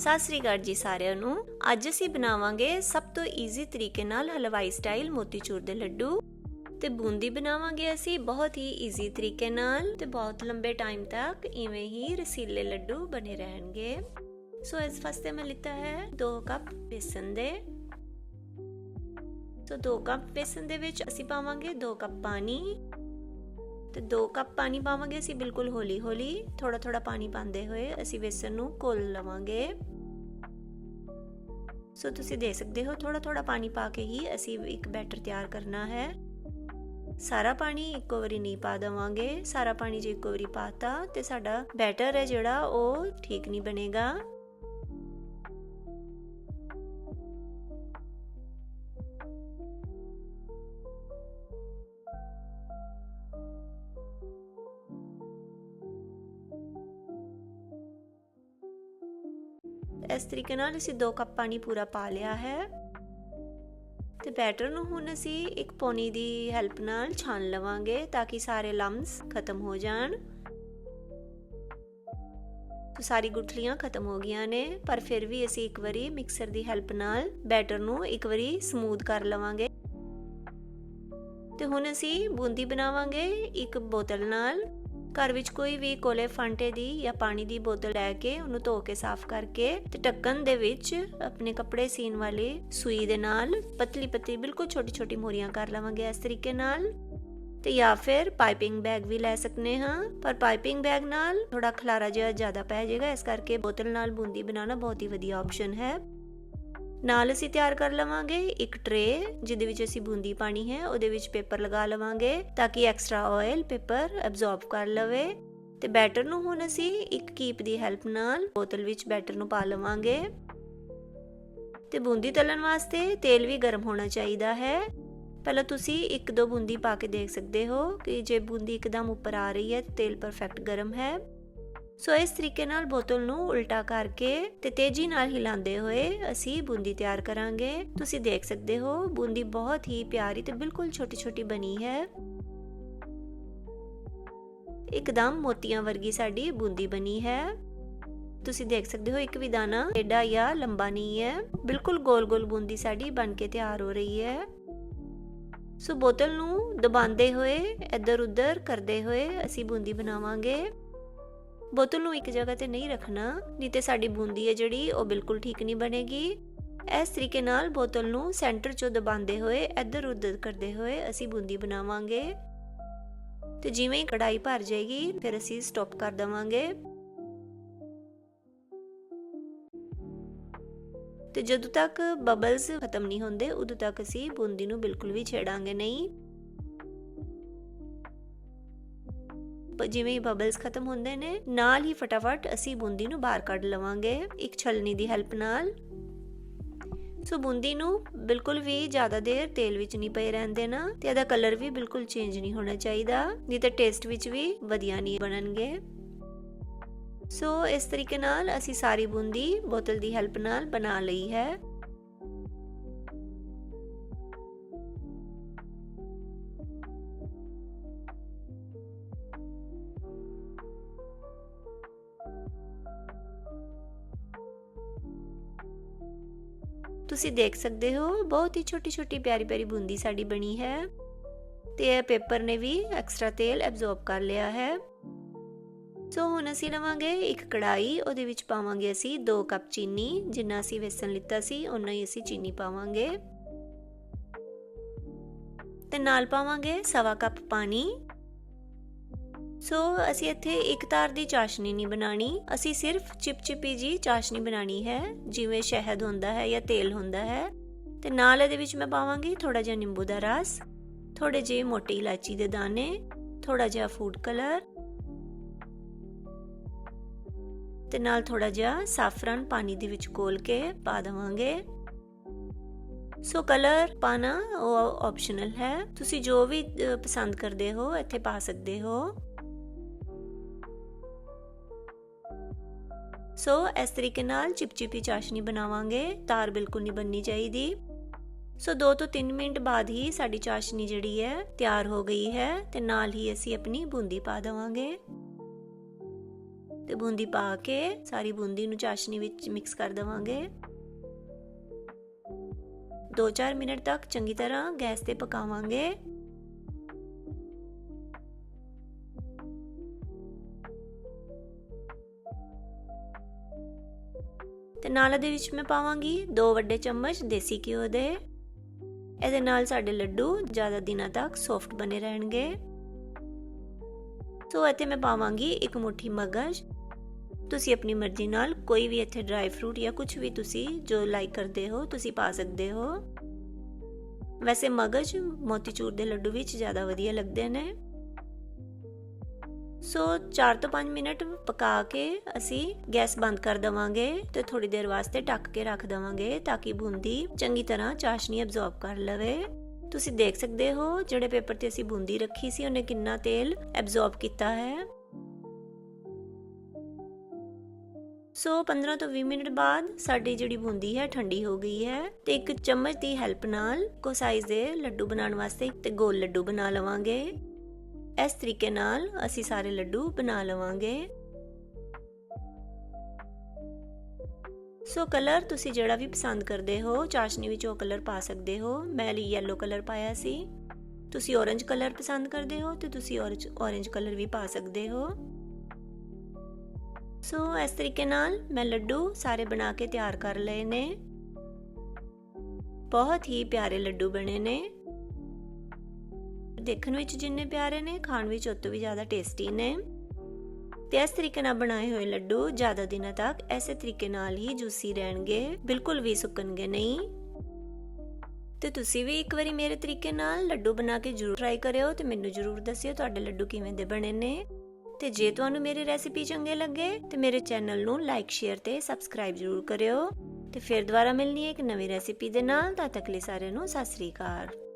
ਸਤਿ ਸ੍ਰੀ ਅਕਾਲ ਜੀ ਸਾਰਿਆਂ ਨੂੰ। ਅੱਜ ਅਸੀਂ ਬਣਾਵਾਂਗੇ ਸਭ ਤੋਂ ਈਜ਼ੀ ਤਰੀਕੇ ਨਾਲ ਹਲਵਾਈ ਸਟਾਈਲ ਮੋਤੀਚੂਰ ਦੇ ਲੱਡੂ। ਤੇ ਬੂੰਦੀ ਬਣਾਵਾਂਗੇ ਅਸੀਂ ਬਹੁਤ ਹੀ ਈਜ਼ੀ ਤਰੀਕੇ ਨਾਲ ਤੇ ਬਹੁਤ ਲੰਬੇ ਟਾਈਮ ਤੱਕ ਇਵੇਂ ਹੀ ਰਸੀਲੇ ਲੱਡੂ ਬਣੇ ਰਹਿਣਗੇ। ਸੋ ਇਸ ਵਾਸਤੇ ਮੈਂ ਲਿੱਤਾ ਹੈ 2 ਕੱਪ ਬੇਸਨ ਦੇ। ਸੋ 2 ਕੱਪ ਬੇਸਨ ਦੇ ਵਿੱਚ ਅਸੀਂ ਪਾਵਾਂਗੇ 2 ਕੱਪ ਪਾਣੀ। ਤੇ 2 ਕੱਪ ਪਾਣੀ ਪਾਵਾਂਗੇ, ਅਸੀਂ ਬਿਲਕੁਲ ਹੌਲੀ ਹੌਲੀ ਥੋੜਾ ਥੋੜਾ ਪਾਣੀ ਪਾਉਂਦੇ ਹੋਏ ਅਸੀਂ ਵੇਸਣ ਨੂੰ ਘੋਲ ਲਵਾਂਗੇ। ਸੋ ਤੁਸੀਂ ਦੇਖ ਸਕਦੇ ਹੋ ਥੋੜਾ ਥੋੜਾ ਪਾਣੀ ਪਾ ਕੇ ਹੀ ਅਸੀਂ ਇੱਕ ਬੈਟਰ ਤਿਆਰ ਕਰਨਾ ਹੈ। ਸਾਰਾ ਪਾਣੀ ਇੱਕੋ ਵਾਰੀ ਨਹੀਂ ਪਾ ਦਵਾਂਗੇ, ਸਾਰਾ ਪਾਣੀ ਜੇ ਇੱਕੋ ਵਾਰੀ ਪਾਤਾ ਤੇ ਸਾਡਾ ਬੈਟਰ ਹੈ ਜਿਹੜਾ, ਉਹ ਠੀਕ ਨਹੀਂ ਬਣੇਗਾ। ਇਸ ਤਰੀਕੇ ਨਾਲ ਅਸੀਂ 2 ਕੱਪ ਪਾਣੀ ਪੂਰਾ ਪਾ ਲਿਆ ਹੈ। ਤੇ ਬੈਟਰ ਨੂੰ ਹੁਣ ਅਸੀਂ ਇੱਕ ਪੌਣੀ ਦੀ ਹੈਲਪ ਨਾਲ ਛਾਣ ਲਵਾਂਗੇ ਤਾਂ ਕਿ ਸਾਰੇ ਲੰਮਸ ਖਤਮ ਹੋ ਜਾਣ। तो ਸਾਰੀ ਗੁਠਲੀਆਂ ਖਤਮ ਹੋ ਗਈਆਂ ਨੇ, ਪਰ ਫਿਰ ਵੀ ਅਸੀਂ ਇੱਕ ਵਾਰੀ ਮਿਕਸਰ ਦੀ ਹੈਲਪ ਨਾਲ ਬੈਟਰ ਨੂੰ ਇੱਕ ਵਾਰੀ ਸਮੂਥ ਕਰ ਲਵਾਂਗੇ। ਤੇ ਹੁਣ ਅਸੀਂ ਬੂੰਦੀ ਬਣਾਵਾਂਗੇ ਇੱਕ ਬੋਤਲ ਨਾਲ। ਘਰ ਵਿੱਚ ਕੋਈ ਵੀ ਕੋਲੇ ਫਾਂਟੇ ਦੀ ਜਾਂ ਪਾਣੀ ਦੀ ਬੋਤਲ ਲੈ ਕੇ ਉਹਨੂੰ ਧੋ ਕੇ ਸਾਫ਼ ਕਰਕੇ ਤੇ ਢੱਕਣ ਦੇ ਵਿੱਚ ਆਪਣੇ ਕੱਪੜੇ ਸੀਨ ਵਾਲੀ ਸੂਈ ਦੇ ਨਾਲ ਪਤਲੀ ਪਤਲੀ ਬਿਲਕੁਲ ਛੋਟੀ ਛੋਟੀ ਮੋਰੀਆਂ ਕਰ ਲਵਾਂਗੇ ਇਸ ਤਰੀਕੇ ਨਾਲ। ਤੇ ਜਾਂ ਫਿਰ ਪਾਈਪਿੰਗ ਬੈਗ ਵੀ ਲੈ ਸਕਨੇ ਹਾਂ, ਪਰ ਪਾਈਪਿੰਗ ਬੈਗ ਨਾਲ ਥੋੜਾ ਖਲਾਰਾ ਜਿਹਾ ਜ਼ਿਆਦਾ ਪੈ ਜਾਏਗਾ, ਇਸ ਕਰਕੇ ਬੋਤਲ ਨਾਲ ਬੂੰਦੀ ਬਣਾਉਣਾ ਬਹੁਤ ਹੀ ਵਧੀਆ ਆਪਸ਼ਨ ਹੈ। ਨਾਲ ਅਸੀਂ ਤਿਆਰ ਕਰ ਲਵਾਂਗੇ ਇੱਕ ਟਰੇ, ਜਿਹਦੇ ਵਿੱਚ ਅਸੀਂ ਬੂੰਦੀ ਪਾਣੀ ਹੈ, ਉਹਦੇ ਵਿੱਚ ਪੇਪਰ ਲਗਾ ਲਵਾਂਗੇ ਤਾਂ ਕਿ ਐਕਸਟਰਾ ਆਇਲ ਪੇਪਰ ਐਬਜ਼ੌਰਬ ਕਰ ਲਵੇ। ਤੇ ਬੈਟਰ ਨੂੰ ਹੁਣ ਅਸੀਂ ਇੱਕ ਕੀਪ ਦੀ ਹੈਲਪ ਨਾਲ ਬੋਤਲ ਵਿੱਚ ਬੈਟਰ ਨੂੰ ਪਾ ਲਵਾਂਗੇ। ਤੇ ਬੂੰਦੀ ਤਲਣ ਵਾਸਤੇ ਤੇਲ ਵੀ ਗਰਮ ਹੋਣਾ ਚਾਹੀਦਾ ਹੈ। ਪਹਿਲਾਂ ਤੁਸੀਂ ਇੱਕ ਦੋ ਬੂੰਦੀ ਪਾ ਕੇ ਦੇਖ ਸਕਦੇ ਹੋ ਕਿ ਜੇ ਬੂੰਦੀ ਇੱਕਦਮ ਉੱਪਰ ਆ ਰਹੀ ਹੈ, ਤੇਲ ਪਰਫੈਕਟ ਗਰਮ ਹੈ। ਸੋ ਇਸ ਤਰੀਕੇ ਨਾਲ ਬੋਤਲ ਨੂੰ ਉਲਟਾ ਕਰਕੇ ਤੇ ਤੇਜ਼ੀ ਨਾਲ ਹਿਲਾਉਂਦੇ ਹੋਏ ਅਸੀਂ ਬੂੰਦੀ ਤਿਆਰ ਕਰਾਂਗੇ। ਤੁਸੀਂ ਦੇਖ ਸਕਦੇ ਹੋ, ਬੂੰਦੀ ਬਹੁਤ ਹੀ ਪਿਆਰੀ ਤੇ ਬਿਲਕੁਲ ਛੋਟੀ ਛੋਟੀ ਬਣੀ ਹੈ। ਇੱਕਦਮ ਮੋਤੀਆਂ ਵਰਗੀ ਸਾਡੀ ਬੂੰਦੀ ਬਣੀ ਹੈ। ਤੁਸੀਂ ਦੇਖ ਸਕਦੇ ਹੋ, ਇੱਕ ਵੀ ਦਾਣਾ ਏਡਾ ਜਾਂ ਲੰਬਾ ਨਹੀਂ ਹੈ। ਬਿਲਕੁਲ ਗੋਲ-ਗੋਲ ਬੂੰਦੀ ਸਾਡੀ ਬਣ ਕੇ ਤਿਆਰ ਹੋ ਰਹੀ ਹੈ। ਸੋ ਬੋਤਲ ਨੂੰ ਦਬਾਉਂਦੇ ਹੋਏ ਇੱਧਰ ਉੱਧਰ ਕਰਦੇ ਹੋਏ ਅਸੀਂ ਬੂੰਦੀ ਬਣਾਵਾਂਗੇ। ਬੋਤਲ ਨੂੰ ਇੱਕ ਜਗ੍ਹਾ ਤੇ ਨਹੀਂ ਰੱਖਣਾ, ਨਹੀਂ ਤੇ ਸਾਡੀ ਬੂੰਦੀ ਹੈ ਜਿਹੜੀ, ਉਹ ਬਿਲਕੁਲ ਠੀਕ ਨਹੀਂ ਬਣੇਗੀ। ਇਸ ਤਰੀਕੇ ਨਾਲ ਬੋਤਲ ਨੂੰ ਸੈਂਟਰ ਚੋਂ ਦਬਾਉਂਦੇ ਹੋਏ, ਇੱਧਰ ਉੱਧਰ ਕਰਦੇ ਹੋਏ ਅਸੀਂ ਬੂੰਦੀ ਬਣਾਵਾਂਗੇ। ਤੇ ਜਿਵੇਂ ਹੀ ਕੜਾਈ ਭਰ ਜਾਏਗੀ, ਫਿਰ ਅਸੀਂ ਸਟਾਪ ਕਰ ਦਵਾਂਗੇ। ਤੇ ਜਦੋਂ ਤੱਕ ਬਬਲਸ ਖਤਮ ਨਹੀਂ ਹੁੰਦੇ, ਉਦੋਂ ਤੱਕ ਅਸੀਂ ਬੂੰਦੀ ਨੂੰ ਬਿਲਕੁਲ ਵੀ ਛੇੜਾਂਗੇ ਨਹੀਂ। ਜਿਵੇਂ ਹੀ ਬਬਲਸ ਖਤਮ ਹੁੰਦੇ ਨੇ, ਨਾਲ ਹੀ ਫਟਾਫਟ ਅਸੀਂ ਬੂੰਦੀ ਨੂੰ ਬਾਹਰ ਕੱਢ ਲਵਾਂਗੇ, ਇੱਕ ਛਲਨੀ ਦੀ ਹੈਲਪ ਨਾਲ। ਸੋ ਬੂੰਦੀ ਨੂੰ ਬਿਲਕੁਲ ਵੀ ਜ਼ਿਆਦਾ ਦੇਰ ਤੇਲ ਵਿੱਚ ਨਹੀਂ ਪਈ ਰਹਿੰਦੇ ਨਾ ਤੇ ਇਹਦਾ ਕਲਰ ਵੀ ਬਿਲਕੁਲ ਚੇਂਜ ਨਹੀਂ ਹੋਣਾ ਚਾਹੀਦਾ, ਨਹੀਂ ਤਾਂ ਟੇਸਟ ਵਿੱਚ ਵੀ ਵਧੀਆ ਨਹੀਂ ਬਣਨਗੇ। ਸੋ ਇਸ ਤਰੀਕੇ ਨਾਲ ਅਸੀਂ ਸਾਰੀ ਬੂੰਦੀ ਬੋਤਲ ਦੀ ਹੈਲਪ ਨਾਲ ਬਣਾ ਲਈ ਹੈ। ਤੁਸੀਂ ਦੇਖ ਸਕਦੇ ਹੋ, ਬਹੁਤ ਹੀ ਛੋਟੀ ਛੋਟੀ ਪਿਆਰੀ ਪਿਆਰੀ ਬੂੰਦੀ ਸਾਡੀ ਬਣੀ ਹੈ। ਤੇ ਇਹ ਪੇਪਰ ਨੇ ਵੀ ਐਕਸਟਰਾ ਤੇਲ ਐਬਜ਼ੌਰਬ ਕਰ ਲਿਆ ਹੈ। ਸੋ ਹੁਣ ਅਸੀਂ ਲਵਾਂਗੇ ਇੱਕ ਕੜਾਈ ਉਹਦੇ ਵਿੱਚ ਪਾਵਾਂਗੇ ਅਸੀਂ 2 ਕੱਪ ਚੀਨੀ, ਜਿੰਨਾ ਅਸੀਂ ਵੇਸਣ ਲਿੱਤਾ ਸੀ ਉਨਾ ਹੀ ਅਸੀਂ ਚੀਨੀ ਪਾਵਾਂਗੇ। ਤੇ ਨਾਲ ਪਾਵਾਂਗੇ ਸਵਾ ਕੱਪ ਪਾਣੀ। ਸੋ ਅਸੀਂ ਇੱਥੇ ਇੱਕ ਤਾਰ ਦੀ ਚਾਸ਼ਨੀ ਨਹੀਂ ਬਣਾਣੀ ਅਸੀਂ ਸਿਰਫ ਚਿਪਚਿਪੀ ਜੀ ਚਾਸ਼ਨੀ ਬਣਾਣੀ ਹੈ, ਜਿਵੇਂ ਸ਼ਹਿਦ ਹੁੰਦਾ ਹੈ ਜਾਂ ਤੇਲ ਹੁੰਦਾ ਹੈ। ਤੇ ਨਾਲ ਇਹਦੇ ਵਿੱਚ ਮੈਂ ਪਾਵਾਂਗੀ ਥੋੜਾ ਜਿਹਾ ਨਿੰਬੂ ਦਾ ਰਸ ਥੋੜੇ ਜਿਹੇ ਮੋਟੀ ਇਲਾਚੀ ਦੇ ਦਾਣੇ ਥੋੜਾ ਜਿਹਾ ਫੂਡ ਕਲਰ ਤੇ ਨਾਲ ਥੋੜਾ ਜਿਹਾ ਸਾਫਰਨ ਪਾਣੀ ਦੇ ਵਿੱਚ ਕੋਲ ਕੇ ਪਾ ਦਵਾਂਗੇ। ਸੋ ਕਲਰ ਪਾਣਾ ਉਹ ਆਪਸ਼ਨਲ ਹੈ। ਤੁਸੀਂ ਜੋ ਵੀ ਪਸੰਦ ਕਰਦੇ ਹੋ, ਇੱਥੇ ਪਾ ਸਕਦੇ ਹੋ। ਸੋ ਇਸ ਤਰੀਕੇ ਨਾਲ ਚਿਪਚਿਪੀ ਚਾਸ਼ਨੀ ਬਣਾਵਾਂਗੇ। ਤਾਰ ਬਿਲਕੁਲ ਨਹੀਂ ਬੰਨੀ ਚਾਹੀਦੀ। ਸੋ 2 ਤੋਂ 3 ਮਿੰਟ ਬਾਅਦ ਹੀ ਸਾਡੀ ਚਾਸ਼ਨੀ ਜਿਹੜੀ ਹੈ, ਤਿਆਰ ਹੋ ਗਈ ਹੈ ਤੇ ਨਾਲ ਹੀ ਅਸੀਂ ਆਪਣੀ ਬੂੰਦੀ ਪਾ ਦਵਾਂਗੇ। ਤੇ ਬੂੰਦੀ ਪਾ ਕੇ ਸਾਰੀ ਬੂੰਦੀ ਨੂੰ ਚਾਸ਼ਨੀ ਵਿੱਚ ਮਿਕਸ ਕਰ ਦਵਾਂਗੇ। 2-4 ਮਿੰਟ ਤੱਕ ਚੰਗੀ ਤਰ੍ਹਾਂ ਗੈਸ ਤੇ ਪਕਾਵਾਂਗੇ। ਨਾਲ ਦੇ ਵਿੱਚ ਮੈਂ ਪਾਵਾਂਗੀ 2 ਵੱਡੇ ਚਮਚ ਦੇਸੀ ਘਿਓ ਦੇ। ਇਹਦੇ ਨਾਲ ਸਾਡੇ ਲੱਡੂ ਜ਼ਿਆਦਾ ਦਿਨਾਂ ਤੱਕ ਸੌਫਟ ਬਣੇ ਰਹਿਣਗੇ। ਸੋ ਇੱਥੇ ਮੈਂ ਪਾਵਾਂਗੀ ਇੱਕ ਮੁਠੀ ਮਗਜ। ਤੁਸੀਂ ਆਪਣੀ ਮਰਜ਼ੀ ਨਾਲ ਕੋਈ ਵੀ ਇੱਥੇ ਡਰਾਈ ਫਰੂਟ ਜਾਂ ਕੁਝ ਵੀ ਤੁਸੀਂ ਜੋ ਲਾਈਕ ਕਰਦੇ ਹੋ, ਤੁਸੀਂ ਪਾ ਸਕਦੇ ਹੋ। ਵੈਸੇ ਮਗਜ ਮੋਤੀਚੂਰ ਦੇ ਲੱਡੂ ਵਿੱਚ ਜ਼ਿਆਦਾ ਵਧੀਆ ਲੱਗਦੇ ਨੇ। ਸੋ 4 ਤੋਂ 5 ਮਿੰਟ ਪਕਾ ਕੇ ਅਸੀਂ ਗੈਸ ਬੰਦ ਕਰ ਦਵਾਂਗੇ ਤੇ ਥੋੜੀ ਦੇਰ ਵਾਸਤੇ ਢੱਕ ਕੇ ਰੱਖ ਦਵਾਂਗੇ ਤਾਂ ਕਿ ਬੂੰਦੀ ਚੰਗੀ ਤਰ੍ਹਾਂ ਚਾਸ਼ਨੀ ਅਬਜ਼ੌਰਬ ਕਰ ਲਵੇ। ਤੁਸੀਂ ਦੇਖ ਸਕਦੇ ਹੋ ਜਿਹੜੇ ਪੇਪਰ ਤੇ ਅਸੀਂ ਬੂੰਦੀ ਰੱਖੀ ਸੀ, ਉਹਨੇ ਕਿੰਨਾ ਤੇਲ ਐਬਜ਼ੌਰਬ ਕੀਤਾ ਹੈ। ਸੋ 15 ਤੋਂ 20 ਮਿੰਟ ਬਾਅਦ ਸਾਡੀ ਜਿਹੜੀ ਬੂੰਦੀ ਹੈ, ਠੰਡੀ ਹੋ ਗਈ ਹੈ ਤੇ ਇੱਕ ਚਮਚ ਦੀ ਹੈਲਪ ਨਾਲ ਕੋ ਸਾਈਜ਼ ਦੇ ਲੱਡੂ ਬਣਾਉਣ ਵਾਸਤੇ ਤੇ ਗੋਲ ਲੱਡੂ ਬਣਾ ਲਵਾਂਗੇ। ਇਸ ਤਰੀਕੇ ਨਾਲ ਅਸੀਂ ਸਾਰੇ ਲੱਡੂ ਬਣਾ ਲਵਾਂਗੇ। ਸੋ ਕਲਰ ਤੁਸੀਂ ਜਿਹੜਾ ਵੀ ਪਸੰਦ ਕਰਦੇ ਹੋ, ਚਾਸ਼ਨੀ ਵਿੱਚ ਉਹ ਕਲਰ ਪਾ ਸਕਦੇ ਹੋ। ਮੈਂ ਲਈ yellow ਕਲਰ ਪਾਇਆ ਸੀ। ਤੁਸੀਂ orange ਕਲਰ ਪਸੰਦ ਕਰਦੇ ਹੋ ਤੇ ਤੁਸੀਂ orange orange ਕਲਰ ਵੀ ਪਾ ਸਕਦੇ ਹੋ। ਸੋ ਇਸ ਤਰੀਕੇ ਨਾਲ ਮੈਂ ਲੱਡੂ ਸਾਰੇ ਬਣਾ ਕੇ ਤਿਆਰ ਕਰ ਲਏ ਨੇ। ਬਹੁਤ ਹੀ ਪਿਆਰੇ ਲੱਡੂ ਬਣੇ ਨੇ। ਦੇਖਣ ਵਿੱਚ ਜਿੰਨੇ ਪਿਆਰੇ ਨੇ, ਖਾਣ ਵਿੱਚ ਉਸ ਤੋਂ ਵੀ ਜ਼ਿਆਦਾ ਟੇਸਟੀ ਨੇ। ਤੇ ਇਸ ਤਰੀਕੇ ਨਾਲ ਬਣਾਏ ਹੋਏ ਲੱਡੂ ਜ਼ਿਆਦਾ ਦਿਨਾਂ ਤੱਕ ਐਸੇ ਤਰੀਕੇ ਨਾਲ ਹੀ ਜੂਸੀ ਰਹਿਣਗੇ, ਬਿਲਕੁਲ ਵੀ ਸੁੱਕਣਗੇ ਨਹੀਂ। ਤੇ ਤੁਸੀਂ ਵੀ ਇੱਕ ਵਾਰੀ ਮੇਰੇ ਤਰੀਕੇ ਨਾਲ ਲੱਡੂ ਬਣਾ ਕੇ ਜ਼ਰੂਰ ਟਰਾਈ ਕਰਿਓ ਤੇ ਮੈਨੂੰ ਜ਼ਰੂਰ ਦੱਸਿਓ ਤੁਹਾਡੇ ਲੱਡੂ ਕਿਵੇਂ ਦੇ ਬਣੇ ਨੇ। ਤੇ ਜੇ ਤੁਹਾਨੂੰ ਮੇਰੀ ਰੈਸਿਪੀ ਚੰਗੇ ਲੱਗੇ ਤੇ ਮੇਰੇ ਚੈਨਲ ਨੂੰ ਲਾਈਕ ਸ਼ੇਅਰ ਤੇ ਸਬਸਕ੍ਰਾਈਬ ਜ਼ਰੂਰ ਕਰਿਓ। ਤੇ ਫਿਰ ਦੁਬਾਰਾ ਮਿਲਣੀ ਹੈ ਇੱਕ ਨਵੀਂ ਰੈਸਿਪੀ ਦੇ ਨਾਲ, ਤਦ ਤੱਕ ਲਈ ਸਾਰਿਆਂ ਨੂੰ ਸਤਿ ਸ੍ਰੀ ਅਕਾਲ।